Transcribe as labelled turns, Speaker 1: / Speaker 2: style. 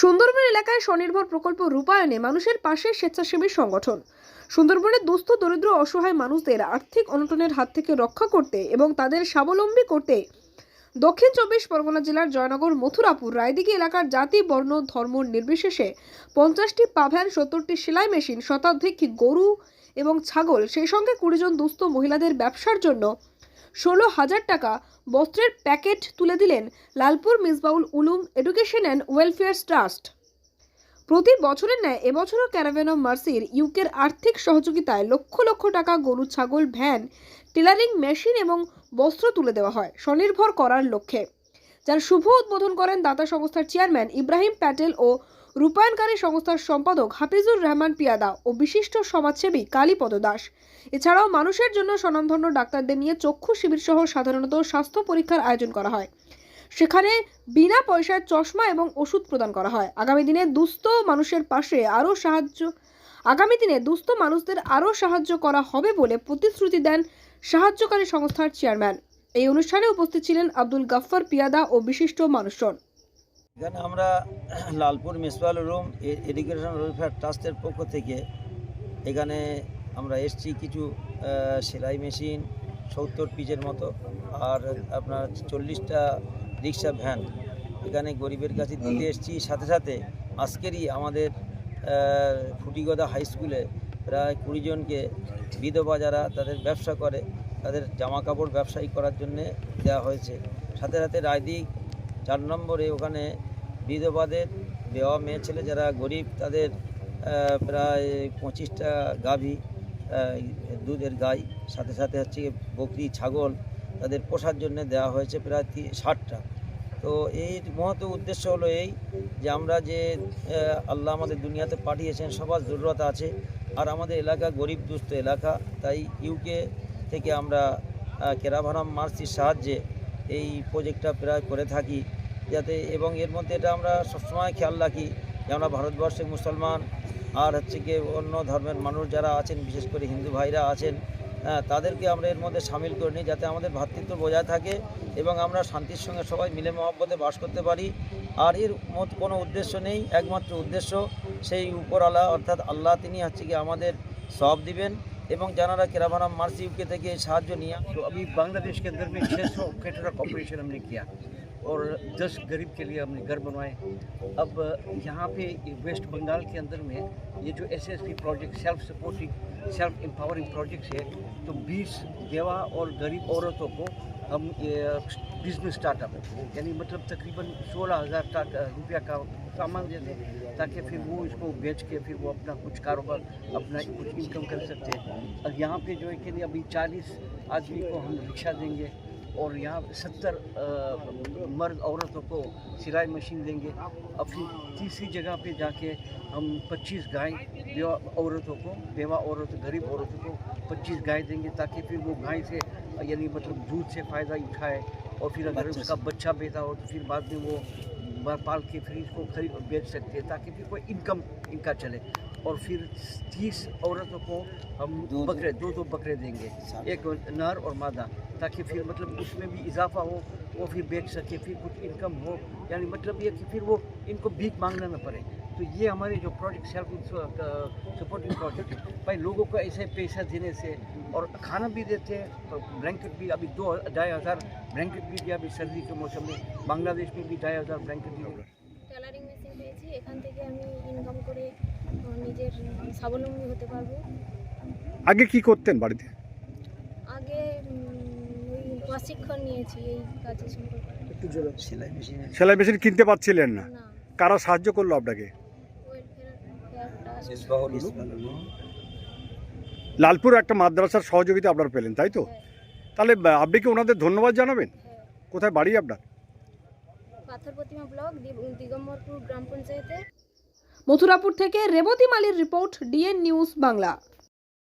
Speaker 1: সুন্দরবন এলাকায় স্বনির্ভর প্রকল্প রূপায়ণে মানুষের পাশে স্বেচ্ছাসেবী সংগঠন। সুন্দরবনের দুস্থ, দরিদ্র, অসহায় মানুষদের আর্থিক অনটনের হাত থেকে রক্ষা করতে এবং তাদের স্বাবলম্বী করতে দক্ষিণ চব্বিশ পরগনা জেলার জয়নগর, মথুরাপুর, রায়দিঘি এলাকার জাতি, বর্ণ, ধর্ম নির্বিশেষে পঞ্চাশটি পাভ্যান, সত্তরটি সেলাই মেশিন, শতাধিক গরু এবং ছাগল, সেই সঙ্গে কুড়িজন দুস্থ মহিলাদের ব্যবসার জন্য ষোলো হাজার টাকা বস্ত্রের প্যাকেট তুলে দিলেন Lalpur Misbahul Uloom education and welfare trust. প্রতি বছরের ন্যায় এবছরও ক্যারাভেন অফ মার্সির ইউকের আর্থিক সহযোগিতায় লক্ষ লক্ষ টাকা গরু, ছাগল, ভ্যান, টেলারিং মেশিন এবং বস্ত্র তুলে দেওয়া হয় স্বনির্ভর করার লক্ষ্যে। যার শুভ উদ্বোধন করেন দাতা সংস্থার চেয়ারম্যান ইব্রাহিম প্যাটেল ও রূপায়ণকারী সংস্থার সম্পাদক হাফিজুর রহমান পিয়াদা ও বিশিষ্ট সমাজসেবী কালীপদ দাস। এছাড়াও মানুষের জন্য স্বনামধন্য ডাক্তারদের নিয়ে চক্ষু শিবির সহ সাধারণত স্বাস্থ্য পরীক্ষার আয়োজন করা হয়। সেখানে বিনা পয়সায় চশমা এবং ওষুধ প্রদান করা হয়। আগামী দিনে দুস্থ মানুষের পাশে আরও সাহায্য, আগামী দিনে দুস্থ মানুষদের আরও সাহায্য করা হবে বলে প্রতিশ্রুতি দেন সাহায্যকারী সংস্থার চেয়ারম্যান। এই অনুষ্ঠানে উপস্থিত ছিলেন আব্দুল গাফফার পিয়াদা ও বিশিষ্ট মানুষজন।
Speaker 2: এখানে আমরা লালপুর মিসবাল রুম এডুকেশন ওয়েলফেয়ার ট্রাস্টের পক্ষ থেকে এখানে আমরা এসছি কিছু সেলাই মেশিন, সত্তর পিসের মতো, আর আপনার চল্লিশটা রিক্সা ভ্যান। এখানে গরিবের কাছে দিতে এসছি। সাথে সাথে আজকেরই আমাদের ফুটিগদা হাই স্কুলে প্রায় কুড়ি জনকে বিধবা যারা তাদের ব্যবসা করে, তাদের জামা কাপড় ব্যবসায়ী করার জন্যে দেওয়া হয়েছে। সাথে সাথে রায়দিক চার নম্বরে ওখানে বিধবাদের দেওয়া মেয়ে ছেলে যারা গরিব, তাদের প্রায় পঁচিশটা গাভী দুধের গাই, সাথে সাথে হচ্ছে বকরি, ছাগল তাদের পোষার জন্য দেওয়া হয়েছে প্রায় ষাটটা। তো এই মহৎ উদ্দেশ্য হলো এই যে আমরা যে আল্লাহ আমাদের দুনিয়াতে পাঠিয়েছেন, সবার জরুরত আছে। আর আমাদের এলাকা গরিব দুস্থ এলাকা, তাই ইউকে থেকে আমরা কেরাভারাম মার্সির সাহায্যে এই প্রজেক্টটা প্রায় করে থাকি। যাতে এবং এর মধ্যে এটা আমরা সবসময় খেয়াল রাখি যে আমরা ভারতবর্ষে মুসলমান আর হচ্ছে গিয়ে অন্য ধর্মের মানুষ যারা আছেন বিশেষ করে হিন্দু ভাইরা আছেন হ্যাঁ তাদেরকে আমরা এর মধ্যে সামিল করে নিই যাতে আমাদের ভ্রাতৃত্ব বজায় থাকে এবং আমরা শান্তির সঙ্গে সবাই মিলে মহব্বতে বাস করতে পারি আর এর মত কোনো উদ্দেশ্য নেই একমাত্র উদ্দেশ্য সেই উপরওয়ালা অর্থাৎ আল্লাহ তিনি হচ্ছে কি আমাদের সব দিবেন এবং যারা কেরাভারাম মার্সি ইউকে থেকে সাহায্য নিয়ে
Speaker 3: तो अभी बांग्लादेश के अंदर में 600 कैटरा ऑपरेशन हमने किया और 10 गरीब के लिए हमने घर बनवाए। अब यहाँ पे वेस्ट बंगाल के अंदर में ये जो S S P project self supporting self empowering projects है तो 20 देवा और गरीब औरतों को हम बिज़नेस स्टार्टअप यानी मतलब तकरीबन सोलह हज़ार रुपया का सामान दे दें ताकि फिर वो इसको बेच के फिर वो अपना कुछ कारोबार, अपना कुछ इनकम कर सकते हैं। और यहाँ पे जो है कि अभी चालीस आदमी को हम रिक्शा देंगे। और यहाँ सत्तर मर्द औरतों को सिलाई मशीन देंगे। और फिर तीसरी जगह पे जाके हम 25 गाय बेवा औरतों को बेवा औरत गरीब औरतों को 25 गाय देंगे ताकि फिर वो गाय से यानी मतलब दूध से फ़ायदा उठाए और फिर अगर उसका बच्चा बेटा हो तो फिर बाद में वो पाल के फिर इसको खरीद बेच सकते हैं ताकि फिर कोई इनकम इनका चले। और फिर तीस औरतों को हम
Speaker 2: दूध-
Speaker 3: बकरे दो दो बकरे देंगे एक नर और मादा ताकि फिर मतलब उसमें भी इजाफा हो वो फिर बेच सके फिर कुछ इनकम हो यानी मतलब ये कि फिर वो इनको भीख मांगना न पड़े तो ये हमारे जो प्रोजेक्ट सेल्फ सपोर्टिंग प्रोजेक्ट है भाई लोगों को ऐसे पैसा देने से और खाना भी देते हैं तो ब्लैंकेट भी अभी दो ढाई हज़ार ब्लैंकेट भी दिया अभी सर्दी के मौसम में बांग्लादेश में भी ढाई हज़ार ब्लैंकेट दिया
Speaker 4: টেলারিং মেশিন পেয়েছি এখান থেকে আমি ইনকাম করে আহ, নিজের স্বাবলম্বী হতে পারব।
Speaker 5: আগে কি করতেন বাড়িতে?
Speaker 4: আগে ওই প্রশিক্ষণ নিয়েছি এই কাজের সম্পর্কে।
Speaker 2: সেলাই মেশিন
Speaker 5: সেলাই মেশিন কিনতে পারছিলেন না।
Speaker 4: না।
Speaker 5: কারা সাহায্য করল আপনাকে? লালপুর একটা মাদ্রাসার সহযোগিতা আপনারা পেলেন তাই তো? তাহলে আপনি কি ওনাদের ধন্যবাদ জানাবেন?
Speaker 4: হ্যাঁ।
Speaker 5: কোথায় বাড়ি আপনার?
Speaker 4: পাথর প্রতিমা ব্লক দিগম্বরপুর গ্রাম পঞ্চায়েতের
Speaker 1: মথুরাপুর থেকে রেবতী মালির রিপোর্ট ডিএন নিউজ বাংলা।